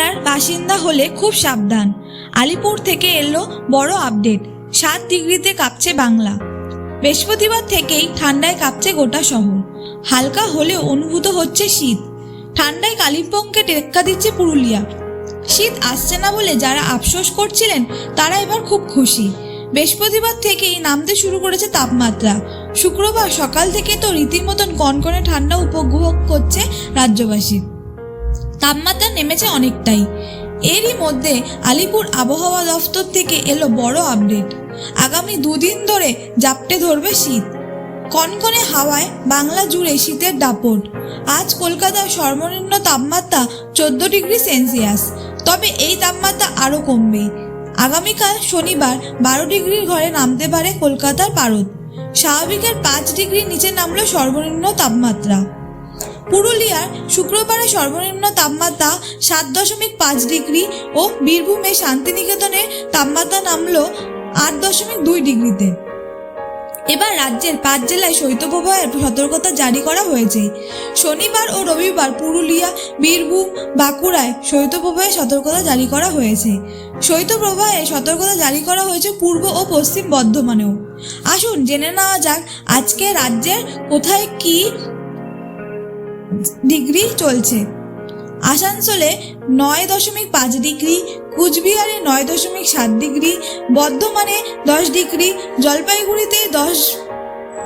জেলার বাসিন্দা হলে খুব সাবধান। আলিপুর থেকে এলো বড় আপডেট, সাত ডিগ্রিতে কাঁপছে বাংলা। বৃহস্পতিবার থেকেই ঠান্ডায় কাঁপছে গোটা শহর। হালকা হলেও অনুভূত হচ্ছে শীত। ঠান্ডায় কালিম্পংকে টেক্কা দিচ্ছে পুরুলিয়া। শীত আসছে না বলে যারা আফসোস করছিলেন, তারা এবার খুব খুশি। বৃহস্পতিবার থেকেই নামতে শুরু করেছে তাপমাত্রা। শুক্রবার সকাল থেকে তো রীতিমতন কনকনে ঠান্ডা উপভোগ করছে রাজ্যবাসী। তাপমাত্রা নেমেছে অনেকটাই। এরই মধ্যে আলিপুর আবহাওয়া দফতর থেকে এলো বড় আপডেট। আগামী দুদিন ধরে জাপটে ধরবে শীত। কনকনে হাওয়ায় বাংলা জুড়ে শীতের দাপট। আজ কলকাতার সর্বনিম্ন তাপমাত্রা চোদ্দ ডিগ্রি সেলসিয়াস। তবে এই তাপমাত্রা আরও কমবে। আগামীকাল শনিবার বারো ডিগ্রির ঘরে নামতে পারে কলকাতার পারদ। স্বাভাবিকের পাঁচ ডিগ্রি নিচে নামলো সর্বনিম্ন তাপমাত্রা। পুরুলিয়ার শুক্রবারে সর্বনিম্ন তাপমাত্রা সাত দশমিক পাঁচ ডিগ্রি ও বীরভূমে শান্তিনিকেতনের তাপমাত্রা নামলো আট দশমিক দুই ডিগ্রিতে। এবার রাজ্যের পাঁচ জেলায় শৈত্যপ্রবাহের সতর্কতা জারি করা হয়েছে। শনিবার ও রবিবার পুরুলিয়া, বীরভূম, বাঁকুড়ায় শৈত্যপ্রবাহের সতর্কতা জারি করা হয়েছে। শৈত্যপ্রবাহে সতর্কতা জারি করা হয়েছে পূর্ব ও পশ্চিম বর্ধমানেও। আসুন জেনে নেওয়া যাক আজকে রাজ্যের কোথায় কি ডিগ্রি চলছে। আসানসোলে নয় দশমিক পাঁচ ডিগ্রি, কুচবিহারে নয় দশমিক সাত ডিগ্রি, বর্ধমানে দশ ডিগ্রি, জলপাইগুড়িতে দশ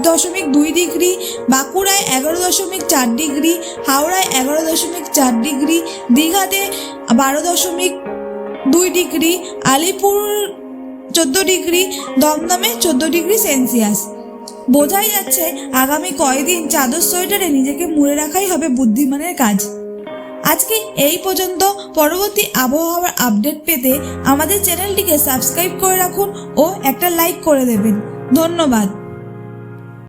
দশমিক দুই ডিগ্রি, বাঁকুড়ায় এগারো দশমিক চার ডিগ্রি, হাওড়ায় এগারো দশমিক চার ডিগ্রি, দীঘাতে বারো দশমিক দুই ডিগ্রি, আলিপুর চোদ্দ ডিগ্রি, দমদমে চোদ্দ ডিগ্রি সেলসিয়াস। বোঝাই যাচ্ছে আগামী কয়দিন চাদর সোয়েটারে নিজেকে মুড়ে রাখাই হবে বুদ্ধিমানের কাজ। আজকে এই পর্যন্ত। পরবর্তী আবহাওয়ার আপডেট পেতে আমাদের চ্যানেলটিকে সাবস্ক্রাইব করে রাখুন ও একটা লাইক করে দেবেন। ধন্যবাদ।